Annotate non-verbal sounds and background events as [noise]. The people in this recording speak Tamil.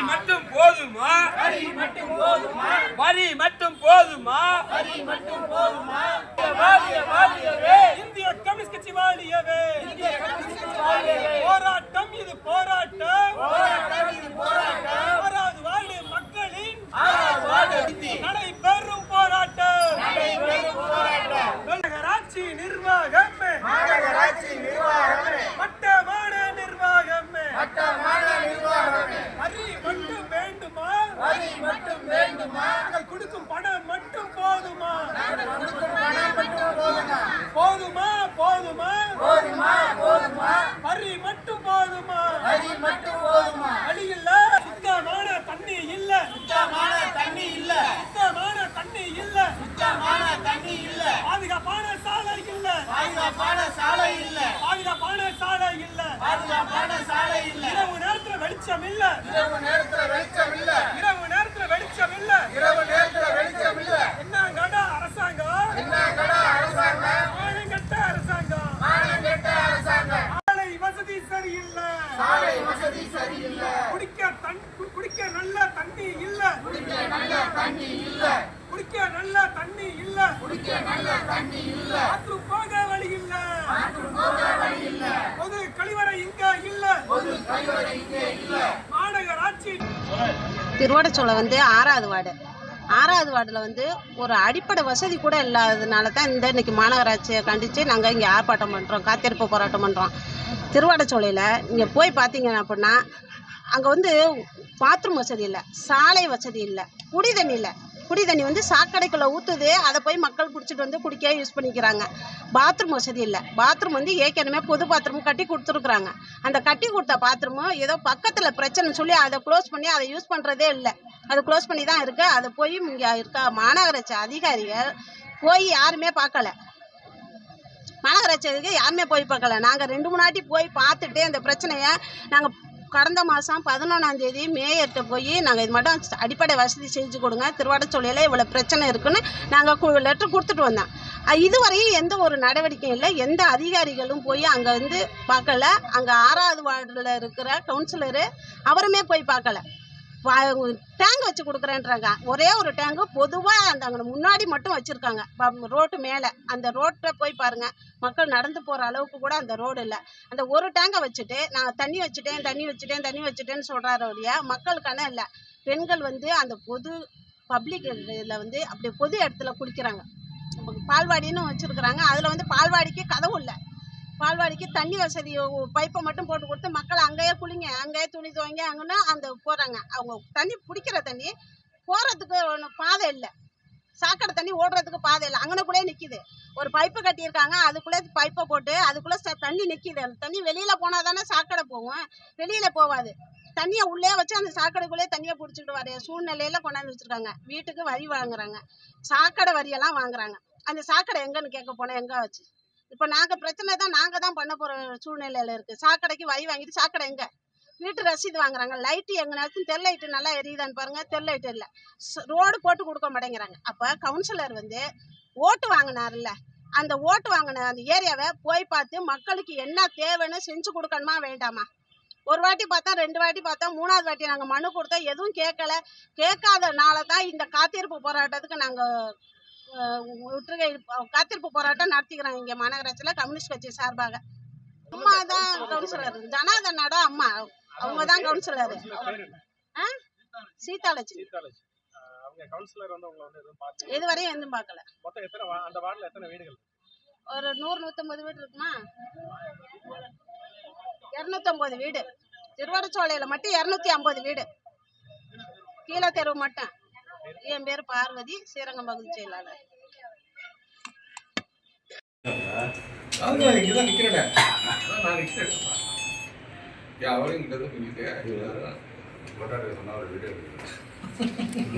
மட்டும் போதுமா வரி மட்டும் போதுமா? வரி மட்டும் போதுமா? வரி மட்டும் போதுமா? வாரிய வாரியவே. இல்ல. பாதுகாப்பான சாலை இல்ல. இரவு நேரத்துல வெளிச்சம் இல்ல. இரவு நேரத்துல வெளிச்சம் இல்ல என்ன கடா அரசாங்கம் ஆழங்கட்ட அரசாங்கம் சாலை வசதி சரியில்லை குடிக்க தண் கு- குடிக்க நல்ல தண்ணி இல்ல குடிக்க நல்ல தண்ணி இல்ல. பாத்ரூம் போக வழி இல்ல. பொது கழிவறை இங்க இல்ல. மாநகராட்சி திருவாடச்சோலை வந்து ஆறாவது வார்டு. ஆறாவது வார்டில் வந்து ஒரு அடிப்படை வசதி கூட இல்லாததுனால தான் இந்த இன்னைக்கு மாநகராட்சியை கண்டித்து நாங்கள் இங்கே ஆர்ப்பாட்டம் பண்ணுறோம் காத்திருப்பு போராட்டம் பண்ணுறோம் திருவாடச்சோலையில் நீங்கள் போய் பார்த்தீங்க அப்படின்னா அங்கே வந்து பாத்ரூம் வசதி இல்லை சாலை வசதி இல்லை குடி தண்ணி இல்லை. குடி தண்ணி வந்து சாக்கடைக்குள்ளே ஊற்றுது அதை போய் மக்கள் பிடிச்சிட்டு வந்து குடிக்க யூஸ் பண்ணிக்கிறாங்க. பாத்ரூம் வசதி இல்லை. பாத்ரூம் வந்து ஏற்கனவே பொது பாத்ரூம் கட்டி கொடுத்துருக்குறாங்க. அந்த கட்டி கொடுத்த பாத்ரூமும் ஏதோ பக்கத்தில் பிரச்சனை சொல்லி அதை க்ளோஸ் பண்ணி அதை யூஸ் பண்ணுறதே இல்லை. அது க்ளோஸ் பண்ணி தான் இருக்குது அதை போய் இங்கே இருக்கா மாநகராட்சி அதிகாரிகள் போய் யாருமே பார்க்கல மாநகராட்சி அதிகாரி யாருமே போய் பார்க்கல நாங்கள் ரெண்டு மூணு வாட்டி போய் பார்த்துட்டு அந்த பிரச்சனையை நாங்கள் கடந்த மாதம் பதினொன்றாம் தேதி மேயர்கிட்ட போய் நாங்கள் இது மட்டும் அடிப்படை வசதி செஞ்சு கொடுங்க. திருவாடச்சோலையில் இவ்வளோ பிரச்சனை இருக்குன்னு நாங்கள் லெட்டர் கொடுத்துட்டு வந்தோம். இதுவரையும் எந்த ஒரு நடவடிக்கையும் இல்லை. எந்த அதிகாரிகளும் போய் அங்கே வந்து பார்க்கல. அங்கே ஆறாவது வார்டில் இருக்கிற கவுன்சிலரு அவருமே போய் பார்க்கல. டேங்க் வச்சு கொடுக்குறேன்றாங்க. ஒரே ஒரு டேங்கு பொதுவாக அந்த அங்கே முன்னாடி மட்டும் வச்சுருக்காங்க. ரோட்டு மேலே. அந்த ரோட்டை போய் பாருங்கள் மக்கள் நடந்து போகிற அளவுக்கு கூட அந்த ரோடு இல்லை. அந்த ஒரு டேங்கை வச்சுட்டு நான் தண்ணி வச்சுட்டேன் தண்ணி வச்சுட்டேன் தண்ணி வச்சுட்டேன்னு சொல்கிறாரு ஒழிய மக்களுக்கான இல்லை. பெண்கள் வந்து அந்த பொது பப்ளிக் இதில் வந்து அப்படி பொது இடத்துல குடிக்கிறாங்க பால்வாடின்னு வச்சுருக்குறாங்க. அதில் வந்து பால்வாடிக்கு கதவு இல்லை. பால்வாடிக்கு தண்ணி வசதி பைப்பை மட்டும் போட்டு கொடுத்து மக்கள் அங்கேயே குளிங்க அங்கேயே துணி துவங்கி அங்கன்னா அந்த போகிறாங்க அவங்க தண்ணி பிடிக்கிற தண்ணி போகிறதுக்கு ஒன்று பாதை இல்லை. சாக்கடை தண்ணி ஓடுறதுக்கு பாதை இல்லை. அங்கனக்குள்ளே நிற்கிது ஒரு பைப்பு கட்டியிருக்காங்க அதுக்குள்ளே பைப்பை போட்டு அதுக்குள்ளே ச- தண்ணி நிற்கிது அந்த தண்ணி வெளியில் போனால் தானே சாக்கடை போகும். வெளியில் போகாது. தண்ணியை உள்ளே வச்சு அந்த சாக்கடைக்குள்ளே தண்ணியை பிடிச்சிக்கிட்டு வர சூழ்நிலையில கொண்டாந்து வச்சுருக்காங்க. வீட்டுக்கு வரி வாங்குறாங்க. சாக்கடை வரியெல்லாம் வாங்குறாங்க. அந்த சாக்கடை எங்கன்னு கேட்க போனால் எங்கே வச்சு இப்போ நாங்கள் பிரச்சனை தான் நாங்கள் தான் பண்ண போகிற சூழ்நிலையில் இருக்குது சாக்கடைக்கு வழி வாங்கிட்டு சாக்கடை எங்கே? வீட்டு ரசீது வாங்குறாங்க. லைட்டு எங்கனாச்சும் தெல் லைட்டு நல்லா எரியுதான்னு பாருங்க. தெல் லைட்டு இல்லை. ரோடு போட்டு கொடுக்க மாட்டேங்கிறாங்க. அப்போ கவுன்சிலர் வந்து ஓட்டு வாங்கினார்ல அந்த ஓட்டு வாங்கின அந்த ஏரியாவை போய் பார்த்து மக்களுக்கு என்ன தேவைன்னு செஞ்சு கொடுக்கணுமா வேண்டாமா? ஒரு வாட்டி பார்த்தா ரெண்டு வாட்டி பார்த்தா மூணாவது வாட்டி நாங்கள் மனு கொடுத்தா எதுவும் கேட்கல. கேட்காதனால தான் இந்த காத்திருப்பு போராட்டத்துக்கு நாங்கள் முற்றுகை காத்திருப்பு போராட்டம் நடத்திக்கிறோம் இங்கே மாநகராட்சியில் கம்யூனிஸ்ட் கட்சி சார்பாக. அம்மா தான் கவுன்சிலர். ஜனாதனோட அம்மா. அவங்க தான் கவுன்சிலர் ஆ சீதாலட்சுமி இதுவரையும் எதுவும் பார்க்கல. மொத்தம் எத்தனை வா- அந்த வார்டுல எத்தனை வீடுகள்? ஒரு நூறு நூற்றம்பது வீடு இருக்குமா? இரநூத்தம்பது வீடு. திருவாரூர்சோலையில் மட்டும் இரநூத்தி ஐம்பது வீடு. கீழே தெருவு மட்டும். என் பேர் பார்வதி. ஸ்ரீரங்கம் பகுதி செயலாளர். அவரும் தான் [laughs]